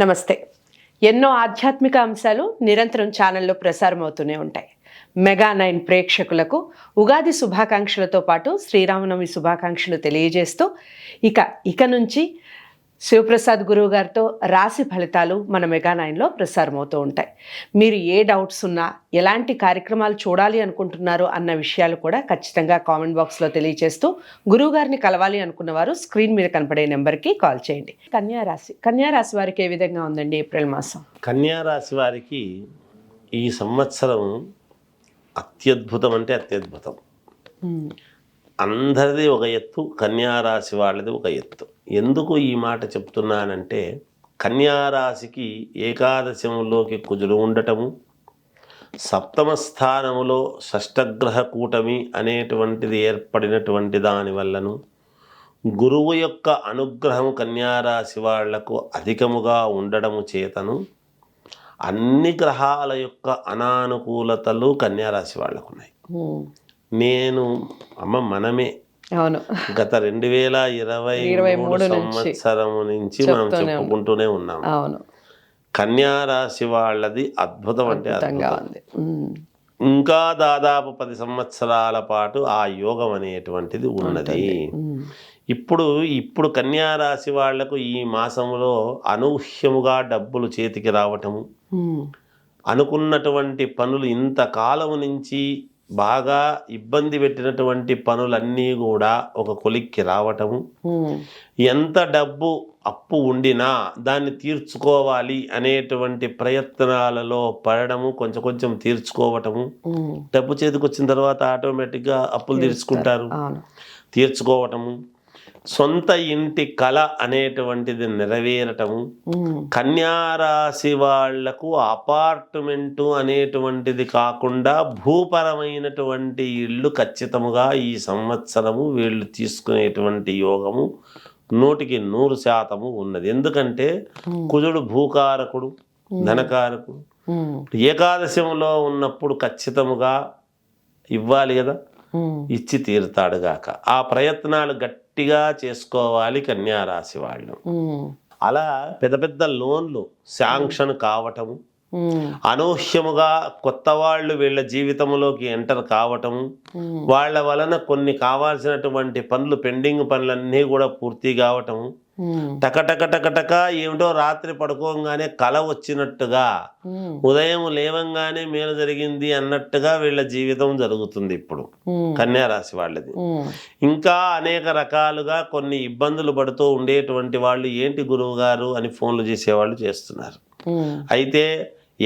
నమస్తే. ఎన్నో ఆధ్యాత్మిక అంశాలు నిరంతరం ఛానల్లో ప్రసారం అవుతూనే ఉంటాయి. మెగా నైన్ ప్రేక్షకులకు ఉగాది శుభాకాంక్షలతో పాటు శ్రీరామనవమి శుభాకాంక్షలు తెలియజేస్తూ ఇక ఇక నుంచి శివప్రసాద్ గురువు గారితో రాశి ఫలితాలు మన మెగా నైన్లో ప్రసారం అవుతూ ఉంటాయి. మీరు ఏ డౌట్స్ ఉన్నా ఎలాంటి కార్యక్రమాలు చూడాలి అనుకుంటున్నారో అన్న విషయాలు కూడా ఖచ్చితంగా కామెంట్ బాక్స్లో తెలియజేస్తూ గురువు గారిని కలవాలి అనుకున్న వారు స్క్రీన్ మీద కనపడే నెంబర్కి కాల్ చేయండి. కన్యా రాశి కన్యా రాశి వారికి ఏ విధంగా ఉందండి ఏప్రిల్ మాసం? కన్యా రాశి వారికి ఈ సంవత్సరం అత్యద్భుతం అంటే అత్యద్భుతం. అందరిది ఒక ఎత్తు కన్యా రాశి వాళ్ళది ఒక ఎత్తు. ఎందుకు ఈ మాట చెప్తున్నానంటే కన్యా రాశికి ఏకాదశంలోకి కుజులు ఉండటము సప్తమ స్థానములో షష్టగ్రహ కూటమి అనేటువంటిది ఏర్పడినటువంటి దాని వల్లను గురువు యొక్క అనుగ్రహం కన్యారాశి వాళ్ళకు అధికముగా ఉండడము చేతను అన్ని గ్రహాల యొక్క అనానుకూలతలు కన్యారాశి వాళ్ళకు ఉన్నాయి. నేను అమ్మ మనమే అవును. గత రెండు వేల ఇరవై మూడు సంవత్సరం నుంచి మనం చెప్పుకుంటూనే ఉన్నాం. అవును. కన్యారాశి వాళ్ళది అద్భుతం అంటే అద్భుతం. ఇంకా దాదాపు పది సంవత్సరాల పాటు ఆ యోగం అనేటువంటిది ఉన్నది. ఇప్పుడు ఇప్పుడు కన్యా రాశి వాళ్ళకు ఈ మాసంలో అనూహ్యముగా డబ్బులు చేతికి రావటము. అనుకున్నటువంటి పనులు ఇంతకాలం నుంచి బాగా ఇబ్బంది పెట్టినటువంటి పనులన్నీ కూడా ఒక కొలిక్కి రావటము. ఎంత డబ్బు అప్పు ఉండినా దాన్ని తీర్చుకోవాలి అనేటువంటి ప్రయత్నాలలో పడడము కొంచెం కొంచెం తీర్చుకోవటము. డబ్బు చేతికి వచ్చిన తర్వాత ఆటోమేటిక్గా అప్పులు తీర్చుకుంటారు. తీర్చుకోవటము. సొంత ఇంటి కళ అనేటువంటిది నెరవేరటము కన్యారాశి వాళ్ళకు అపార్ట్మెంటు అనేటువంటిది కాకుండా భూపరమైనటువంటి ఇల్లు ఖచ్చితముగా ఈ సంవత్సరము వీళ్ళు తీసుకునేటువంటి యోగము నూటికి నూరు శాతము ఉన్నది. ఎందుకంటే కుజుడు భూకారకుడు ధనకారకుడు. ఏకాదశంలో ఉన్నప్పుడు ఖచ్చితముగా ఇవ్వాలి కదా? ఇచ్చి తీరుతాడుగాక ఆ ప్రయత్నాలు గట్టిగా చేసుకోవాలి కన్యారాశి వాళ్ళు. అలా పెద్ద పెద్ద లోన్లు శాంక్షన్ కావటము అనూహ్యముగా కొత్త వాళ్ళు వీళ్ళ జీవితంలోకి ఎంటర్ కావటము ఉమ్, వాళ్ళ వలన కొన్ని కావాల్సినటువంటి పనులు పెండింగ్ పనులన్నీ కూడా పూర్తి కావటము ఉమ్, టక టక టక టక ఏమిటో రాత్రి పడుకోగానే కల వచ్చినట్టుగా ఉదయం లేవంగానే మేలు జరిగింది అన్నట్టుగా వీళ్ళ జీవితం జరుగుతుంది ఇప్పుడు. ఉమ్, కన్యా రాశి వాళ్ళది ఇంకా అనేక రకాలుగా కొన్ని ఇబ్బందులు పడుతూ ఉండేటువంటి వాళ్ళు ఏంటి గురువు గారు అని ఫోన్లు చేసేవాళ్ళు చేస్తున్నారు. అయితే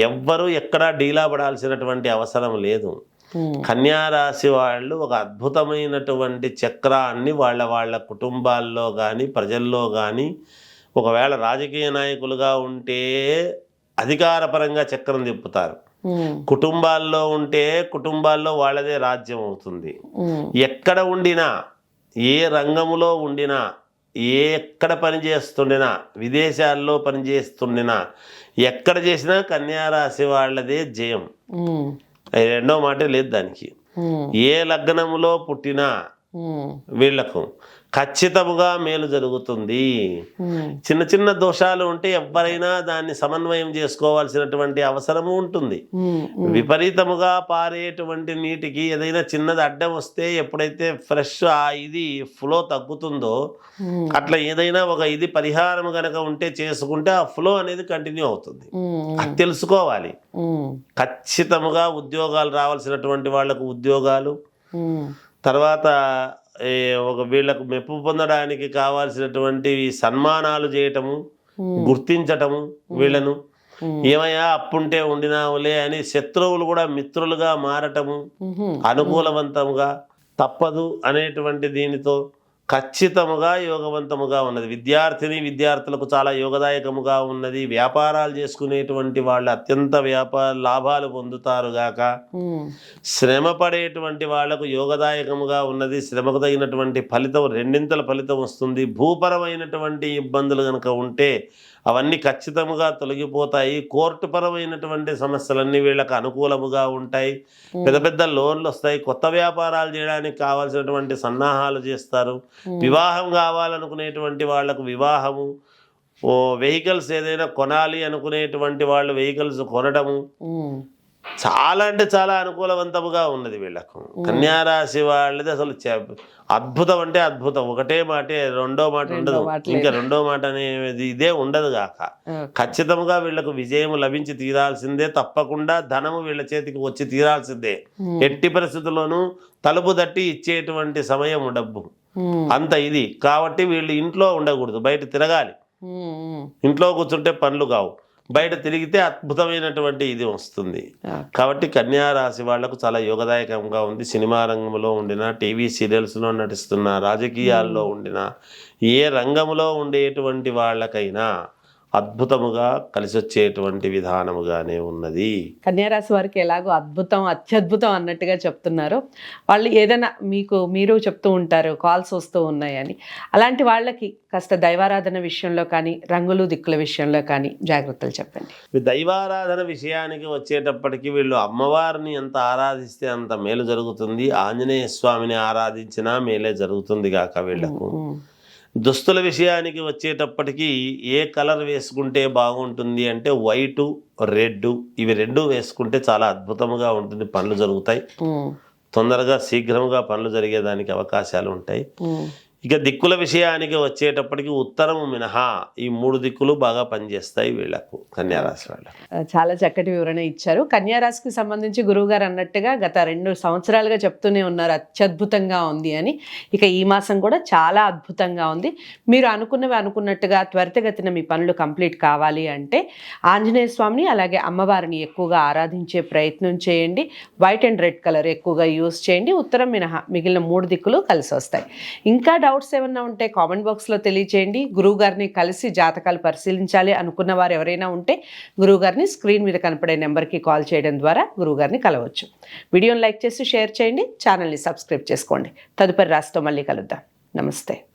ఎవ్వరూ ఎక్కడా డీలా పడాల్సినటువంటి అవసరం లేదు. ఉమ్, కన్యా రాశి వాళ్ళు ఒక అద్భుతమైనటువంటి చక్రాన్ని వాళ్ళ వాళ్ళ కుటుంబాల్లో కానీ ప్రజల్లో కానీ ఒకవేళ రాజకీయ నాయకులుగా ఉంటే అధికారపరంగా చక్రం తిప్పుతారు. ఉమ్, కుటుంబాల్లో ఉంటే కుటుంబాల్లో వాళ్ళదే రాజ్యం అవుతుంది. ఉమ్, ఎక్కడ ఉండినా ఏ రంగములో ఉండినా ఏ ఎక్కడ పని చేస్తుండినా విదేశాల్లో పని చేస్తుండినా ఎక్కడ చేసినా కన్యారాశి వాళ్ళదే జయం. రెండో మాట లేదు దానికి. ఏ లగ్నములో పుట్టినా వీళ్ళకు ఖచ్చితముగా మేలు జరుగుతుంది. ఉమ్, చిన్న చిన్న దోషాలు ఉంటే ఎవరైనా దాన్ని సమన్వయం చేసుకోవాల్సినటువంటి అవసరము ఉంటుంది. ఉమ్, విపరీతముగా పారేటువంటి నీటికి ఏదైనా చిన్నది అడ్డం వస్తే ఎప్పుడైతే ఫ్రెష్ ఆ ఇది ఫ్లో తగ్గుతుందో అట్లా ఏదైనా ఒక ఇది పరిహారం కనుక ఉంటే చేసుకుంటే ఆ ఫ్లో అనేది కంటిన్యూ అవుతుంది. అది తెలుసుకోవాలి. ఖచ్చితముగా ఉద్యోగాలు రావాల్సినటువంటి వాళ్ళకు ఉద్యోగాలు. తర్వాత ఒక వీళ్ళకు మెప్పు పొందడానికి కావాల్సినటువంటి సన్మానాలు చేయటము గుర్తించటము వీళ్ళను. ఏమయ్యా అప్పుంటే ఉండినావులే అని శత్రువులు కూడా మిత్రులుగా మారటము అనుకూలవంతముగా తప్పదు అనేటువంటి దీనితో ఖచ్చితముగా యోగవంతముగా ఉన్నది. విద్యార్థిని విద్యార్థులకు చాలా యోగదాయకముగా ఉన్నది. వ్యాపారాలు చేసుకునేటువంటి వాళ్ళు అత్యంత వ్యాపార లాభాలు పొందుతారు గాక. శ్రమ పడేటువంటి వాళ్ళకు యోగదాయకముగా ఉన్నది. శ్రమకు తగినటువంటి ఫలితం రెండింతల ఫలితం వస్తుంది. భూపరమైనటువంటి ఇబ్బందులు కనుక ఉంటే అవన్నీ ఖచ్చితముగా తొలగిపోతాయి. కోర్టు పరమైనటువంటి సమస్యలన్నీ వీళ్ళకి అనుకూలముగా ఉంటాయి. పెద్ద పెద్ద లోన్లు వస్తాయి. కొత్త వ్యాపారాలు చేయడానికి కావాల్సినటువంటి సన్నాహాలు చేస్తారు. వివాహం కావాలనుకునేటువంటి వాళ్ళకు వివాహము. ఓ వెహికల్స్ ఏదైనా కొనాలి అనుకునేటువంటి వాళ్ళు వెహికల్స్ కొనడము. ఉమ్, చాలా అంటే చాలా అనుకూలవంతముగా ఉన్నది వీళ్ళకు. కన్యారాశి వాళ్ళది అసలు అద్భుతం అంటే అద్భుతం. ఒకటే మాటే రెండో మాట ఉండదు. ఇంకా. రెండో మాట అనేది ఇదే ఉండదు గాక. ఖచ్చితంగా వీళ్ళకు విజయం లభించి తీరాల్సిందే. తప్పకుండా ధనము వీళ్ళ చేతికి వచ్చి తీరాల్సిందే. ఎట్టి పరిస్థితుల్లోనూ తలుపు తట్టి ఇచ్చేటువంటి సమయం డబ్బు. అంత ఇది. కాబట్టి వీళ్ళు ఇంట్లో ఉండకూడదు బయట తిరగాలి. ఇంట్లో కూర్చుంటే పనులు కావు. బయట తిరిగితే అద్భుతమైనటువంటి ఇది వస్తుంది. కాబట్టి కన్యా రాశి వాళ్ళకు చాలా యోగదాయకంగా ఉంది. సినిమా రంగంలో ఉండిన టీవీ సీరియల్స్లో నటిస్తున్న రాజకీయాల్లో ఉండిన ఏ రంగంలో ఉండేటువంటి వాళ్ళకైనా అద్భుతముగా కలిసి వచ్చేటువంటి విధానముగానే ఉన్నది. కన్యారాశి వారికి ఎలాగో అద్భుతం అత్యద్భుతం అన్నట్టుగా చెప్తున్నారు. వాళ్ళు ఏదైనా మీకు మీరు చెప్తూ ఉంటారు కాల్స్ వస్తూ ఉన్నాయని. అలాంటి వాళ్ళకి కాస్త దైవారాధన విషయంలో కానీ రంగులు దిక్కుల విషయంలో కానీ జాగ్రత్తలు చెప్పండి. దైవారాధన విషయానికి వచ్చేటప్పటికి వీళ్ళు అమ్మవారిని ఎంత ఆరాధిస్తే అంత మేలు జరుగుతుంది. ఆంజనేయ స్వామిని ఆరాధించినా మేలే జరుగుతుంది కాక వీళ్ళకు. దుస్తుల విషయానికి వచ్చేటప్పటికి ఏ కలర్ వేసుకుంటే బాగుంటుంది అంటే వైటు రెడ్ ఇవి రెండు వేసుకుంటే చాలా అద్భుతముగా ఉంటుంది పనులు జరుగుతాయి. తొందరగా శీఘ్రముగా పనులు జరిగేదానికి అవకాశాలు ఉంటాయి. ఇక దిక్కుల విషయానికి వచ్చేటప్పటికి ఉత్తరం మినహా. ఈ మూడు దిక్కులు బాగా పనిచేస్తాయి వీళ్ళకు కన్యారాశి వాళ్ళకు. చాలా చక్కటి వివరణ ఇచ్చారు. కన్యారాశికి సంబంధించి గురువు గారు అన్నట్టుగా గత రెండు సంవత్సరాలుగా చెప్తూనే ఉన్నారు అత్యద్భుతంగా ఉంది అని. ఇక ఈ మాసం కూడా చాలా అద్భుతంగా ఉంది. మీరు అనుకున్నవి అనుకున్నట్టుగా త్వరితగతిన మీ పనులు కంప్లీట్ కావాలి అంటే ఆంజనేయ స్వామిని అలాగే అమ్మవారిని ఎక్కువగా ఆరాధించే ప్రయత్నం చేయండి. వైట్ అండ్ రెడ్ కలర్ ఎక్కువగా యూస్ చేయండి. ఉత్తరం మినహా మిగిలిన మూడు దిక్కులు కలిసి వస్తాయి ఇంకా డౌట్స్ ఏమన్నా ఉంటే కామెంట్ బాక్స్లో తెలియచేయండి. గురువుగారిని కలిసి జాతకాలు పరిశీలించాలి అనుకున్న వారు ఎవరైనా ఉంటే గురువుగారిని స్క్రీన్ మీద కనపడే నెంబర్కి కాల్ చేయడం ద్వారా గురువు గారిని కలవచ్చు. వీడియోని లైక్ చేసి షేర్ చేయండి. ఛానల్ని సబ్స్క్రైబ్ చేసుకోండి. తదుపరి రాష్ట్రం మళ్ళీ కలుద్దాం. నమస్తే.